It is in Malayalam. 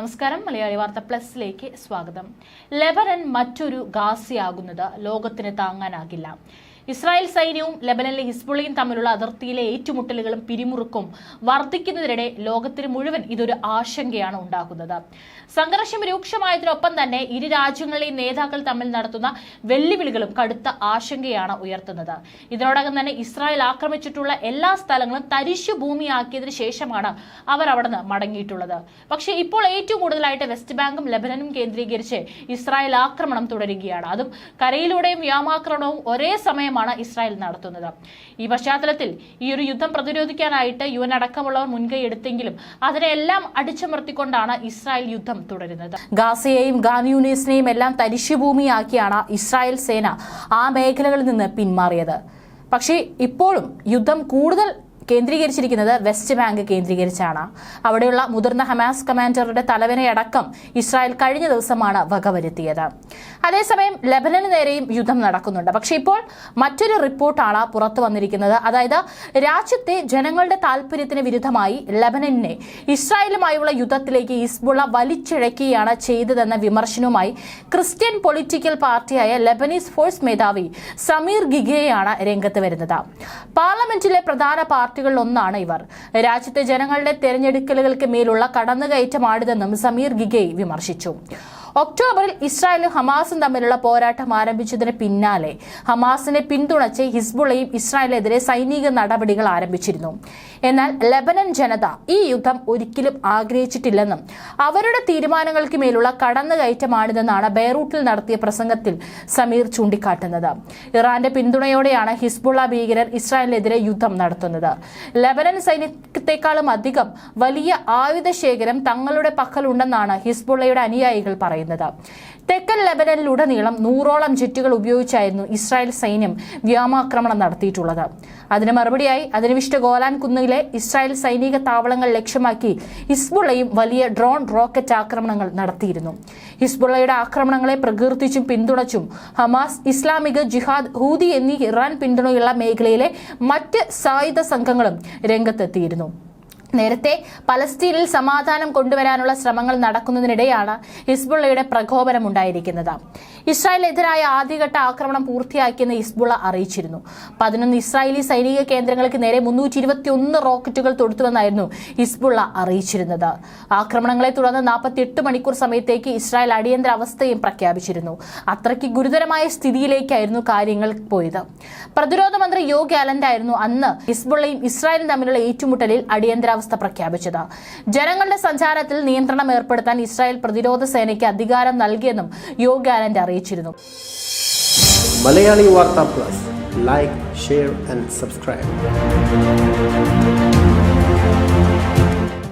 നമസ്കാരം. മലയാളി വാർത്ത പ്ലസിലേക്ക് സ്വാഗതം. ലെബനൻ മറ്റൊരു ഗാസിയാകുന്നത് ലോകത്തിന് താങ്ങാനാകില്ല. ഇസ്രായേൽ സൈന്യവും ലെബനനിലെ ഹിസ്ബുള്ളയും തമ്മിലുള്ള അതിർത്തിയിലെ ഏറ്റുമുട്ടലുകളും പിരിമുറുക്കും വർദ്ധിക്കുന്നതിനിടെ ലോകത്തിന് മുഴുവൻ ഇതൊരു ആശങ്കയാണ് ഉണ്ടാക്കുന്നത് സംഘർഷം രൂക്ഷമായതിനൊപ്പം തന്നെ ഇരു രാജ്യങ്ങളിലെയും നേതാക്കൾ തമ്മിൽ നടത്തുന്ന വെല്ലുവിളികളും കടുത്ത ആശങ്കയാണ് ഉയർത്തുന്നത്. ഇതിനോടകം തന്നെ ഇസ്രായേൽ ആക്രമിച്ചിട്ടുള്ള എല്ലാ സ്ഥലങ്ങളും തരിശു ഭൂമിയാക്കിയതിനു ശേഷമാണ് അവർ അവിടെ നിന്ന് മടങ്ങിയിട്ടുള്ളത്. പക്ഷേ ഇപ്പോൾ ഏറ്റവും കൂടുതലായിട്ട് വെസ്റ്റ് ബാങ്കും ലെബനനും കേന്ദ്രീകരിച്ച് ഇസ്രായേൽ ആക്രമണം തുടരുകയാണ്. അതും കരയിലൂടെയും വ്യോമാക്രമണവും ഒരേ സമയമാണ് ഇസ്രായേൽ നടത്തുന്നത്. ഈ പശ്ചാത്തലത്തിൽ ഈ ഒരു യുദ്ധം പ്രതിരോധിക്കാനായിട്ട് യു എൻ അടക്കമുള്ളവർ മുൻകൈ എടുത്തെങ്കിലും അതിനെല്ലാം അടിച്ചമർത്തിക്കൊണ്ടാണ് ഇസ്രായേൽ യുദ്ധം തുടരുന്നത്. ഗാസയെയും ഗാനിയൂനീസിനെയും എല്ലാം തരിശുഭൂമിയാക്കിയാണ് ഇസ്രായേൽ സേന ആ മേഖലകളിൽ നിന്ന് പിന്മാറിയത്. പക്ഷേ ഇപ്പോഴും യുദ്ധം കൂടുതൽ കേന്ദ്രീകരിച്ചിരിക്കുന്നത് വെസ്റ്റ് ബാങ്ക് കേന്ദ്രീകരിച്ചാണ്. അവിടെയുള്ള മുതിർന്ന ഹമാസ് കമാൻഡറുടെ തലവനെ അടക്കം ഇസ്രായേൽ കഴിഞ്ഞ ദിവസമാണ് വകവരുത്തിയത് അതേസമയം ലബനന് നേരെയും യുദ്ധം നടക്കുന്നുണ്ട്. പക്ഷേ ഇപ്പോൾ മറ്റൊരു റിപ്പോർട്ടാണ് പുറത്തു വന്നിരിക്കുന്നത്. അതായത് രാജ്യത്തെ ജനങ്ങളുടെ താല്പര്യത്തിന് വിരുദ്ധമായി ലബനനെ ഇസ്രായേലുമായുള്ള യുദ്ധത്തിലേക്ക് ഇസ്ബുള വലിച്ചിഴക്കുകയാണ് ചെയ്തതെന്ന വിമർശനവുമായി ക്രിസ്ത്യൻ പൊളിറ്റിക്കൽ പാർട്ടിയായ ലബനീസ് ഫോഴ്സ് മേധാവി സമീർ ഗിഗേയാണ് രംഗത്ത് വരുന്നത്. പാർലമെന്റിലെ പ്രധാന പാർട്ടികളിലൊന്നാണ് ഇവർ. രാജ്യത്തെ ജനങ്ങളുടെ തെരഞ്ഞെടുക്കലുകൾക്ക് മേലുള്ള കടന്നുകയറ്റമാണിതെന്നും സമീർ ഗിഗെ വിമർശിച്ചു. ഒക്ടോബറിൽ ഇസ്രായേലും ഹമാസും തമ്മിലുള്ള പോരാട്ടം ആരംഭിച്ചതിന് പിന്നാലെ ഹമാസിനെ പിന്തുണച്ച് ഹിസ്ബുളയും ഇസ്രായേലിനെതിരെ സൈനിക നടപടികൾ ആരംഭിച്ചിരുന്നു. എന്നാൽ ലബനൻ ജനത ഈ യുദ്ധം ഒരിക്കലും ആഗ്രഹിച്ചിട്ടില്ലെന്നും അവരുടെ തീരുമാനങ്ങൾക്ക് മേലുള്ള കടന്നുകയറ്റമാണിതെന്നാണ് ബെയ്റൂട്ടിൽ നടത്തിയ പ്രസംഗത്തിൽ സമീർ ചൂണ്ടിക്കാട്ടുന്നത്. ഇറാന്റെ പിന്തുണയോടെയാണ് ഹിസ്ബുള്ള ഭീകരർ ഇസ്രായേലിനെതിരെ യുദ്ധം നടത്തുന്നത്. ലബനൻ സൈന്യത്തെക്കാളും അധികം വലിയ ആയുധ ശേഖരം തങ്ങളുടെ പക്കലുണ്ടെന്നാണ് ഹിസ്ബുള്ളയുടെ അനുയായികൾ പറയുന്നത്. തെക്കൻ ലെബനനിലുടനീളം നൂറോളം ജെറ്റുകൾ ഉപയോഗിച്ചായിരുന്നു ഇസ്രായേൽ സൈന്യം വ്യോമാക്രമണം നടത്തിയിട്ടുള്ളത്. അതിന് മറുപടിയായി അധിനിവിഷ്ട ഗോലാൻ കുന്നിലെ ഇസ്രായേൽ സൈനിക താവളങ്ങൾ ലക്ഷ്യമാക്കി ഹിസ്ബുള്ളയും വലിയ ഡ്രോൺ റോക്കറ്റ് ആക്രമണങ്ങൾ നടത്തിയിരുന്നു. ഹിസ്ബുള്ളയുടെ ആക്രമണങ്ങളെ പ്രകീർത്തിച്ചും പിന്തുണച്ചും ഹമാസ് ഇസ്ലാമിക ജിഹാദ് ഹൂദി എന്നീ ഇറാൻ പിന്തുണയുള്ള മേഖലയിലെ മറ്റ് സായുധ സംഘങ്ങളും രംഗത്തെത്തിയിരുന്നു. നേരത്തെ പലസ്തീനിൽ സമാധാനം കൊണ്ടുവരാനുള്ള ശ്രമങ്ങൾ നടക്കുന്നതിനിടെയാണ് ഹിസ്ബുള്ളയുടെ പ്രകോപനം ഉണ്ടായിരിക്കുന്നത്. ഇസ്രായേലിനെതിരായ ആദ്യഘട്ട ആക്രമണം പൂർത്തിയാക്കിയെന്ന് ഹിസ്ബുള്ള അറിയിച്ചിരുന്നു. പതിനൊന്ന് ഇസ്രായേലി സൈനിക കേന്ദ്രങ്ങൾക്ക് നേരെ മുന്നൂറ്റി ഇരുപത്തിയൊന്ന് റോക്കറ്റുകൾ തൊടുത്തുവെന്നായിരുന്നു ഹിസ്ബുള്ള അറിയിച്ചിരുന്നത്. ആക്രമണങ്ങളെ തുടർന്ന് നാൽപ്പത്തിയെട്ട് മണിക്കൂർ സമയത്തേക്ക് ഇസ്രായേൽ അടിയന്തര അവസ്ഥയും പ്രഖ്യാപിച്ചിരുന്നു. അത്രയ്ക്ക് ഗുരുതരമായ സ്ഥിതിയിലേക്കായിരുന്നു കാര്യങ്ങൾ പോയത്. പ്രതിരോധ മന്ത്രി യോഗി അലന്റ് ആയിരുന്നു അന്ന് ഹിസ്ബുള്ളയും ഇസ്രായേലും തമ്മിലുള്ള ഏറ്റുമുട്ടലിൽ അടിയന്തരാവസ്ഥ പ്രഖ്യാപിച്ചത്. ജനങ്ങളുടെ സഞ്ചാരത്തിൽ നിയന്ത്രണം ഏർപ്പെടുത്താൻ ഇസ്രായേൽ പ്രതിരോധ സേനയ്ക്ക് അധികാരം നൽകിയെന്നും യോഗി അലന്റ് അറിയിച്ചിരുന്നു. Malayali Vartha plus. Like share and subscribe